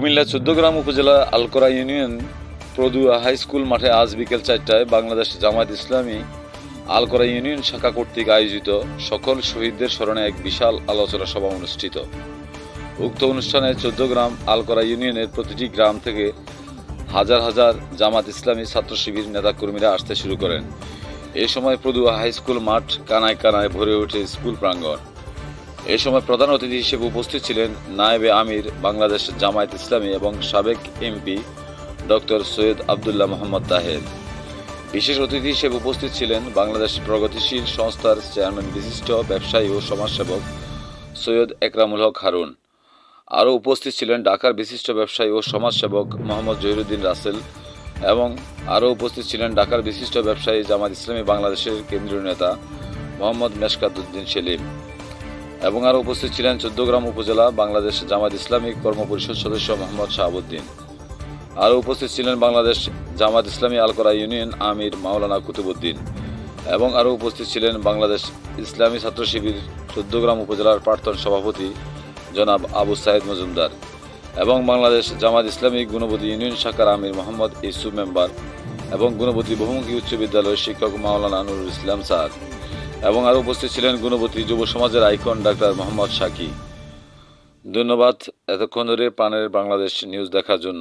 কুমিল্লা চোদ্দগ্রাম উপজেলা Alkara union Praduya high school মাঠে আজ বিকেল চারটায় বাংলাদেশ জামায়াত ইসলামী আলকরা ইউনিয়ন শাখা কর্তৃক আয়োজিত সকল শহীদদের স্মরণে এক বিশাল আলোচনা সভা অনুষ্ঠিত। উক্ত অনুষ্ঠানে চোদ্দগ্রাম আলকরা ইউনিয়নের প্রতিটি গ্রাম থেকে হাজার হাজার জামাত ইসলামী ছাত্র শিবির নেতাকর্মীরা আসতে শুরু করেন। এ সময় প্রদুয়া হাই স্কুল মাঠ কানায় কানায় ভরে ওঠে স্কুল প্রাঙ্গণ। এ সময় প্রধান অতিথি হিসেবে উপস্থিত ছিলেন নায়েবে আমির, বাংলাদেশ জামায়াত ইসলামী এবং সাবেক এমপি ডক্টর সৈয়দ আবদুল্লাহ মোহাম্মদ তাহের। বিশেষ অতিথি হিসেবে উপস্থিত ছিলেন বাংলাদেশ প্রগতিশীল সংস্থার চেয়ারম্যান বিশিষ্ট ব্যবসায়ী ও সমাজসেবক সৈয়দ একরামুল হক হারুন। আরও উপস্থিত ছিলেন ঢাকার বিশিষ্ট ব্যবসায়ী ও সমাজসেবক মোহাম্মদ জহিরুদ্দিন রাসেল এবং আরও উপস্থিত ছিলেন ঢাকার বিশিষ্ট ব্যবসায়ী জামাত ইসলামী বাংলাদেশের কেন্দ্রীয় নেতা মোহাম্মদ মেশকাতুদ্দিন সেলিম। এবং আরও উপস্থিত ছিলেন চোদ্দগ্রাম উপজেলা বাংলাদেশ জামাত ইসলামী কর্মপরিষদ সদস্য মোহাম্মদ শাহাবুদ্দিন। আরও উপস্থিত ছিলেন বাংলাদেশ জামাত ইসলামী আলকরা ইউনিয়ন আমির মাওলানা কুতুবুদ্দিন এবং আরও উপস্থিত ছিলেন বাংলাদেশ ইসলামী ছাত্র শিবির চোদ্দগ্রাম উপজেলার প্রাক্তন সভাপতি জনাব আবু সাইদ মজুমদার এবং বাংলাদেশ জামাত ইসলামী গুণবতী ইউনিয়ন শাখার আমির মোহাম্মদ ইসু মেম্বার এবং গুণবতী বহুমুখী উচ্চ বিদ্যালয়ের শিক্ষক মাওলানা নুরুল ইসলাম স্যার। এবং আরও উপস্থিত ছিলেন গুণবতী যুব সমাজের আইকন ডাক্তার মোহাম্মদ সাকি ধন্যবাদ এতক্ষণ ধরে পানের বাংলাদেশ নিউজ দেখার জন্য।